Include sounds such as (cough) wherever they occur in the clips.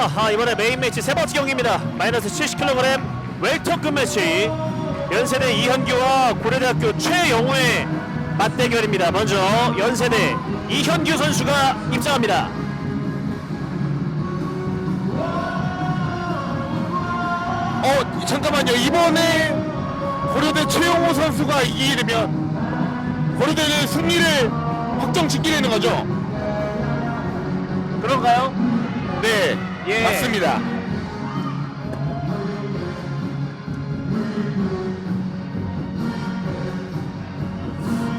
자 아, 이번에 메인 매치 세 번째 경기입니다. 마이너스 70kg 웰터급 매치. 연세대 이현규와 고려대학교 최영호의 맞대결입니다. 먼저 연세대 이현규 선수가 입장합니다. 어 잠깐만요. 이번에 고려대 최용호 선수가 이기게 되면 고려대는 승리를 확정 짓게 되는 거죠? 그런가요? 네 예. 맞습니다.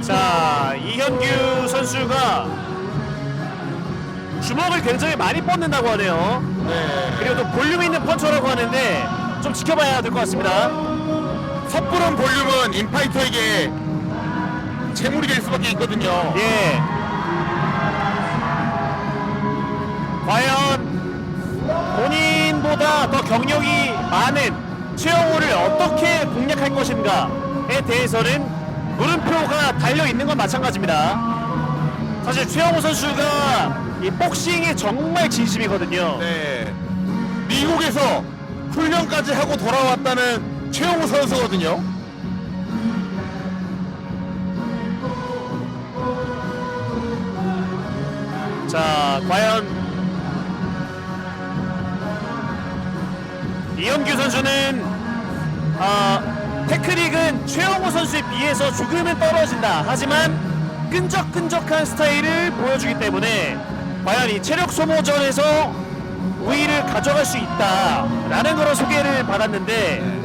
자 이현규 선수가 주먹을 굉장히 많이 뻗는다고 하네요. 네. 그리고 또 볼륨 있는 펀처라고 하는데 좀 지켜봐야 될 것 같습니다. 섣부른 볼륨은 인파이터에게 재물이 될 수밖에 있거든요. 예. 과연 본인보다 더 경력이 많은 최영호를 어떻게 공략할 것인가에 대해서는 물음표가 달려 있는 건 마찬가지입니다. 사실 최영호 선수가 이 복싱에 정말 진심이거든요. 네 미국에서 훈련까지 하고 돌아왔다는 최용호 선수거든요 자, 과연 이현규 선수는 아, 테크닉은 최영호 선수에 비해서 조금은 떨어진다. 하지만 끈적끈적한 스타일을 보여주기 때문에 과연 이 체력 소모전에서 우위를 가져갈 수 있다라는 그런 소개를 받았는데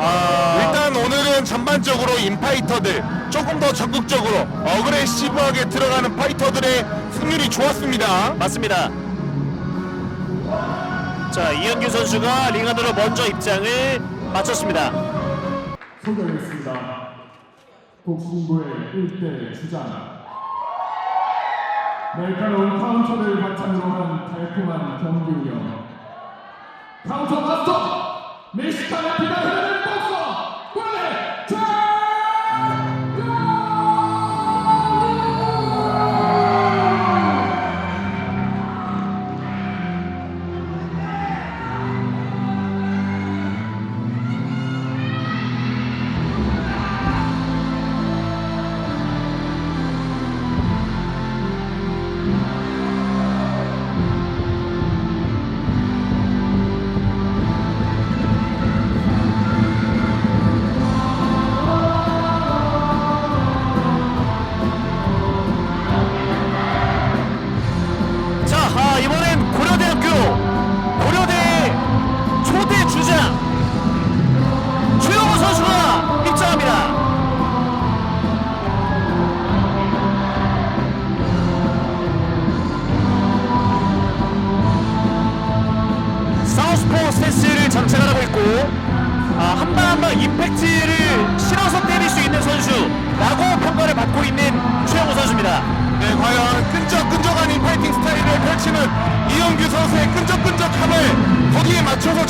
아, 일단 오늘은 전반적으로 인파이터들 조금 더 적극적으로 어그레시브하게 들어가는 파이터들의 승률이 좋았습니다. 맞습니다. 자, 이현규 선수가 링 안으로 먼저 입장을 마쳤습니다. 소개하겠습니다. 복싱부의 1대 주장. 날카로운 카운터를 바탕으로 한 달콤한 경기 운영. 카운터 마스터! 멕시칸의 흐르는 복서! 고래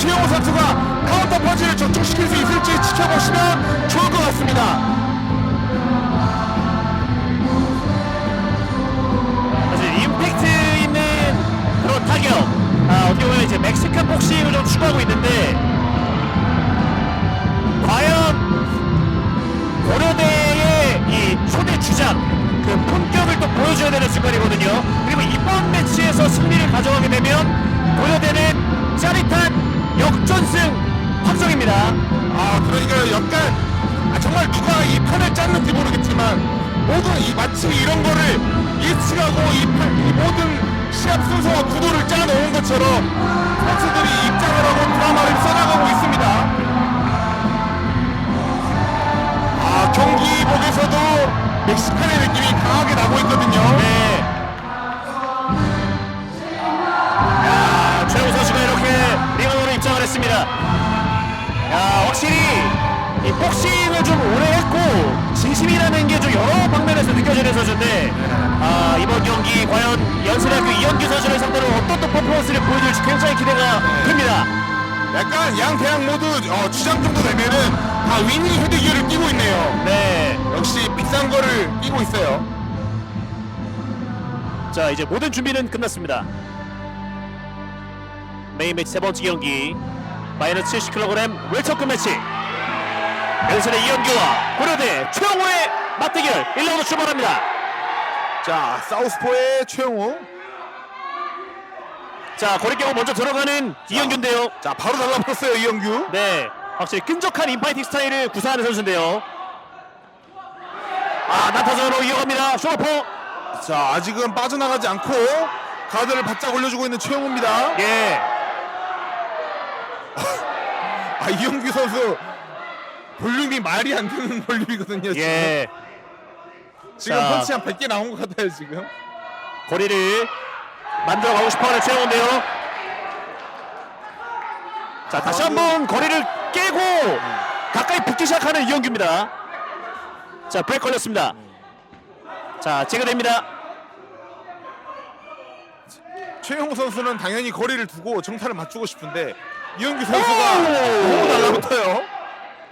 최영호 선수가 카운터 펀치를 적중시킬 수 있을지 지켜보시면 좋을 것 같습니다. 사실 임팩트 있는 그런 타격 아, 어떻게 보면 이제 멕시칸 복싱을 좀 추구하고 있는데 과연 고려대의 이 초대 주장 그 품격을 또 보여줘야 되는 순간이거든요 그리고 이번 매치에서 승리를 가져가게 되면 고려대는 짜릿한 확정입니다. 아, 그러니까 약간 아, 정말 누가 이 판을 짰는지 모르겠지만 모든 이 마치 이런 거를 예측하고 이, 판, 이 모든 시합 순서와 구도를 짜놓은 것처럼 선수들이 입장을 하고 드라마를 또 퍼포먼스를 보여줄지 굉장히 기대가 됩니다. 약간 양 대학 모두 어, 주장 정도 되면은 다 위닝 헤드기어를 끼고 있네요. 네. 역시 비싼 거를 끼고 있어요. 자, 이제 모든 준비는 끝났습니다. 메인 매치 세 번째 경기 마이너스 70kg 웰터급 매치 연선의 이현규와 고려대 최영호의 맞대결 1라운드 출발합니다 자 사우스포의 최영우 자 거리경고 먼저 들어가는 이현규인데요. 자 바로 달라붙었어요 이영규. 네 확실히 끈적한 인파이팅 스타일을 구사하는 선수인데요. 아 나타전으로 이어갑니다. 쇼퍼 자 아직은 빠져나가지 않고 가드를 바짝 올려주고 있는 최영우입니다. 예. (laughs) 아 이영규 선수 볼륨이 말이 안 되는 (laughs) 볼륨이거든요 지금. 예. 지금 자. 펀치 한 100개 나온 것 같아요 지금. 거리를 만들어 가고 싶어 하는 최영호인데요. 자 다시 한번 거리를 깨고 가까이 붙기 시작하는 이영규입니다. 자 브레이크 걸렸습니다. 자 제거됩니다. 최영우 선수는 당연히 거리를 두고 정타를 맞추고 싶은데 이영규 선수가 오! 너무 달라붙어요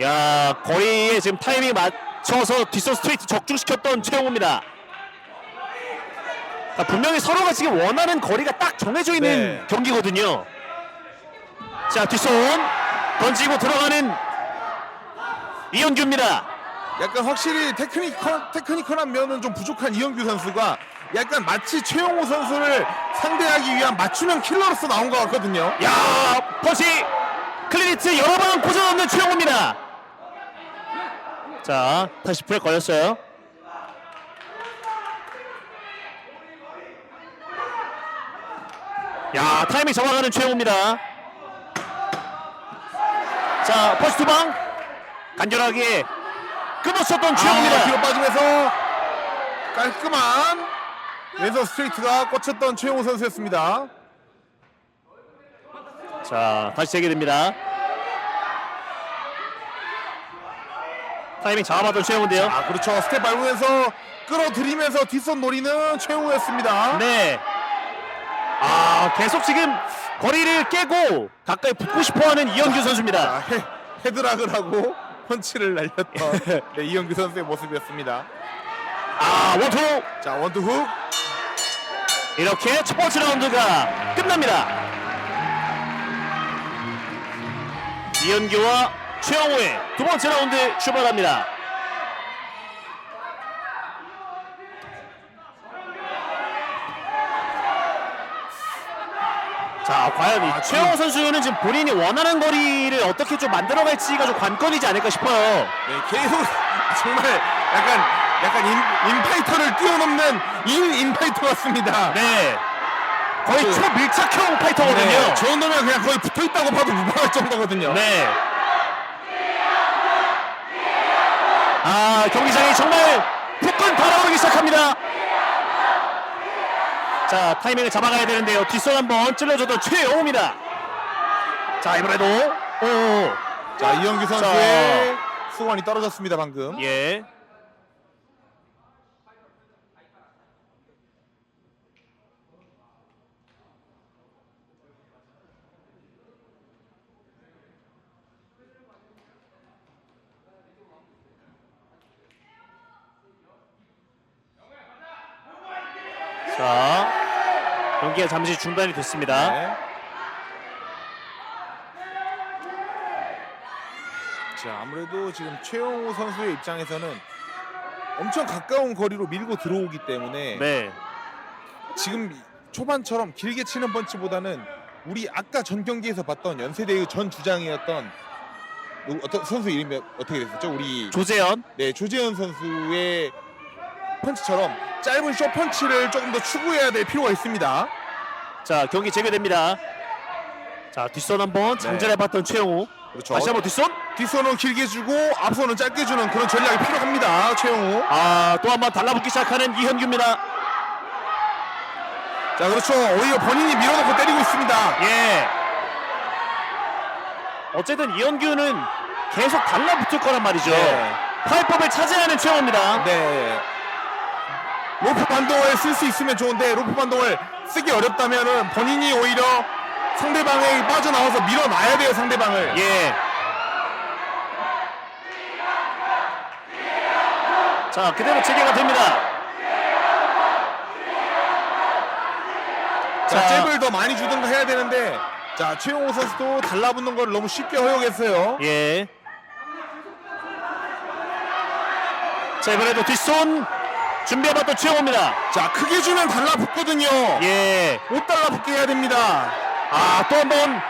야 거리에 지금 타이밍 맞춰서 뒷선 스트레이트 적중시켰던 최영호입니다. 자, 분명히 서로가 지금 원하는 거리가 딱 정해져 있는 네. 경기거든요. 자 뒷손 던지고 들어가는 이현규입니다. 약간 확실히 테크니컬, 테크니컬한 면은 좀 부족한 이영규 선수가 약간 마치 최영우 선수를 상대하기 위한 맞춤형 킬러로서 나온 것 같거든요. 야 퍼시 클리니트 여러 번 고전 없는 최영호입니다. 자 다시 브레이크 걸렸어요. 야 타이밍 잡아가는 최영호입니다. 자 퍼시 두방 간결하게 아, 최영호입니다. 뒤로 빠지면서 깔끔한 왼손 스트레이트가 꽂혔던 최영우 선수였습니다. 자 다시 재개됩니다. 타이밍 잡아봤던 최영호인데요. 아 그렇죠. 스텝 밟으면서 끌어들이면서 뒷손 노리는 최영우였습니다. 네. 아 계속 지금 거리를 깨고 가까이 붙고 싶어하는 이현규 선수입니다. 자, 헤, 헤드락을 하고 펀치를 날렸던 (laughs) 네, 이영규 선수의 모습이었습니다. 아 원투 자 원투 훅. 이렇게 첫 번째 라운드가 끝납니다. 이현규와 최영호의 두 번째 라운드 출발합니다. 자, 과연 이 아, 최영호 선수는 지금 본인이 원하는 거리를 어떻게 좀 만들어갈지가 좀 관건이지 않을까 싶어요. 네, 계속 (laughs) 정말 약간 약간 인, 인파이터를 뛰어넘는 인 인파이터 같습니다. 네. 거의 그- 초밀착형 파이터거든요. 네, 저 정도면 그냥 거의 붙어 있다고 봐도 무방할 정도거든요. 네. 아 경기장이 정말 후끈 달아오르기 시작합니다. 자 타이밍을 잡아가야 되는데요. 뒷손 한번 찔러줬던 최영호입니다. 자 이번에도 오 자 이영규 선수의 수건이 떨어졌습니다 방금. 예. 자, 경기가 잠시 중단이 됐습니다. 네. 자 아무래도 지금 최영우 선수의 입장에서는 엄청 가까운 거리로 밀고 들어오기 때문에 네. 지금 초반처럼 길게 치는 펀치보다는 우리 아까 전 경기에서 봤던 연세대의 전 주장이었던 어떤 선수 이름이 어떻게 됐었죠? 우리 조재현. 네 조재현 선수의 펀치처럼 짧은 쇼 펀치를 조금 더 추구해야 될 필요가 있습니다. 자 경기 재개됩니다. 자 뒷손 한번 장전해봤던 최영우. 그렇죠. 다시 한번 뒷손. 뒷손은 길게 주고 앞손은 짧게 주는 그런 전략이 필요합니다. 최영우. 아또 한번 달라붙기 시작하는 이현규입니다. 자 그렇죠. 오히려 본인이 밀어놓고 때리고 있습니다. 예. 어쨌든 이현규는 계속 달라붙을 거란 말이죠. 네. 파이법을 차지하는 최영우입니다. 네. 로프 반동을 쓸 수 있으면 좋은데 로프 반동을 쓰기 어렵다면은 본인이 오히려 상대방에 빠져나와서 밀어놔야 돼요 상대방을. 예. 자 그대로 재개가 됩니다. 자, 자. 잽을 더 많이 주든가 해야 되는데 자 최용호 선수도 달라붙는 걸 너무 쉽게 허용했어요. 예. 자 이번에도 뒷손 준비해봤던 최영호입니다. 자 크게 주면 달라붙거든요. 예. 못 달라붙게 해야 됩니다. 아 또 한 번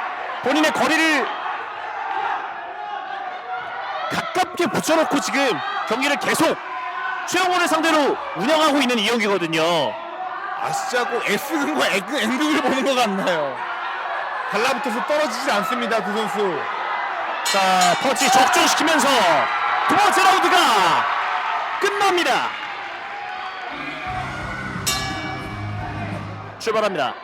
본인의 거리를 가깝게 붙여놓고 지금 경기를 계속 최영호를 상대로 운영하고 있는 이영기거든요. 아시자고 S근과 N근을 보는 것 같나요? 달라붙어서 떨어지지 않습니다 두 선수. 자 펀치 적중시키면서 두 번째 라운드가 끝납니다. 출발합니다.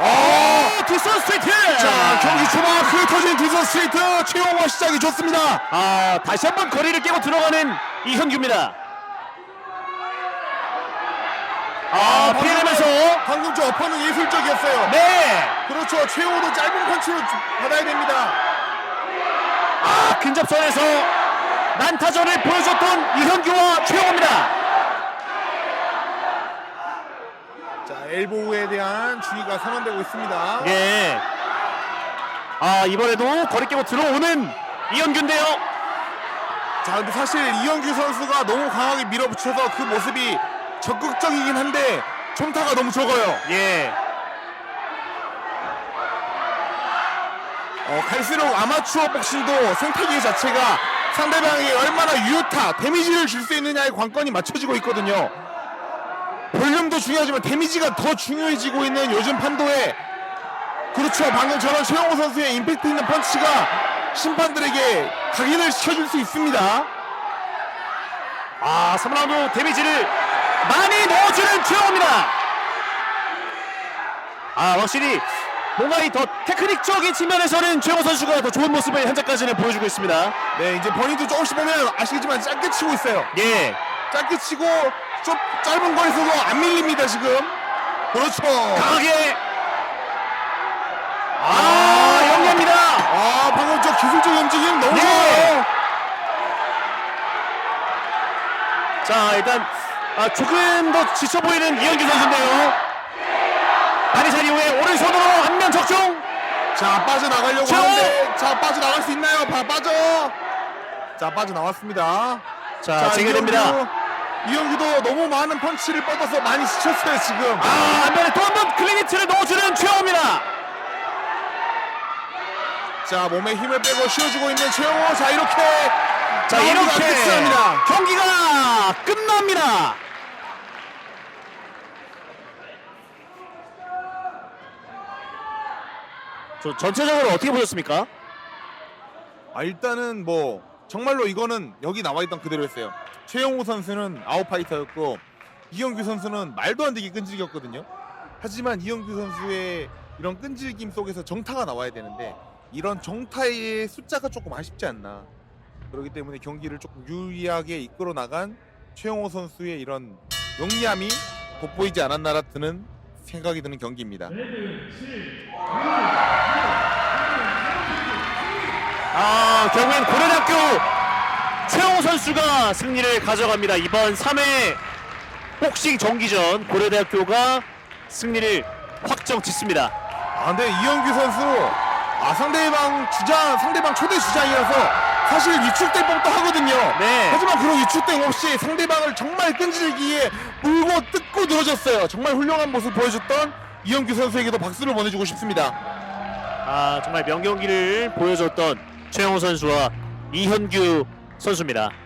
오 뒷선 스트레이트. 자 경기 초반 크게 터진 디선 스트레이트 최용호 시작이 좋습니다. 아 다시 한번 거리를 깨고 들어가는 이현규입니다. 아 피해내면서 방금 저 어퍼는 예술적이었어요. 네. 그렇죠 최용호도 짧은 펀치로 주- 받아야 됩니다. 아 근접선에서 난타전을 보여줬던 이현규와 최영호입니다. 엘보우에 대한 주의가 선언되고 있습니다. 예. 아 이번에도 거리 깨고 들어오는 이현규인데요. 자 근데 사실 이영규 선수가 너무 강하게 밀어붙여서 그 모습이 적극적이긴 한데 점타가 너무 적어요. 예. 어, 갈수록 아마추어 복싱도 생태계 자체가 상대방이 얼마나 유효타, 데미지를 줄 수 있느냐의 관건이 맞춰지고 있거든요. 볼륨도 중요하지만 데미지가 더 중요해지고 있는 요즘 판도에 그렇죠. 방금 저런 최영호 선수의 임팩트 있는 펀치가 심판들에게 각인을 시켜줄 수 있습니다. 아 3라운드 데미지를 많이 넣어주는 최영호입니다. 아 확실히 뭔가 이 더 테크닉적인 측면에서는 최영호 선수가 더 좋은 모습을 현재까지는 보여주고 있습니다. 네, 이제 본인도 조금씩 보면 아시겠지만 짧게 치고 있어요. 예. 짧게 치고 좀 짧은 거리에서도 안 밀립니다, 지금. 그렇죠. 강하게. 아 영리합니다. 아, 방금 저 기술적 움직임 너무 네. 좋아요. 자 일단 아, 조금 더 지쳐 보이는 이현규 선수인데요. 바리샷 이후에 오른손으로 한면 적중. 자, 빠져나가려고 저! 하는데, 자, 빠져나갈 수 있나요? 봐, 빠져. 자, 빠져나왔습니다. 자, 재개됩니다. 이영규, 이영규도 너무 많은 펀치를 뻗어서 많이 지쳤어요, 지금. 아 한면에 또 한 번 클리니트를 넣어주는 최영호입니다. 자, 몸에 힘을 빼고 쉬어주고 있는 최영호. 자, 이렇게. 자 이렇게 끝납니다. 경기가 끝납니다. 저 전체적으로 어떻게 보셨습니까? 아, 일단은 뭐, 정말로 이거는 여기 나와 있던 그대로였어요. 최영호 선수는 아웃파이터였고, 이영규 선수는 말도 안 되게 끈질겼거든요. 하지만 이영규 선수의 이런 끈질김 속에서 정타가 나와야 되는데, 이런 정타의 숫자가 조금 아쉽지 않나. 그렇기 때문에 경기를 조금 유리하게 이끌어 나간 최영호 선수의 이런 영리함이 돋보이지 않았나라 드는 생각이 드는 경기입니다. 아 결국엔 고려대학교 최영호 선수가 승리를 가져갑니다. 이번 3회 복싱 정기전 고려대학교가 승리를 확정 짓습니다. 아 근데 이영규 선수 아 상대방 주장 상대방 초대 주장이라서 사실 위축될 법도 하거든요. 네. 하지만 그런 위축됨 없이 상대방을 정말 끈질기게 물고 뜯고 늘어졌어요. 정말 훌륭한 모습 보여줬던 이영규 선수에게도 박수를 보내주고 싶습니다. 아 정말 명경기를 보여줬던 최영호 선수와 이현규 선수입니다.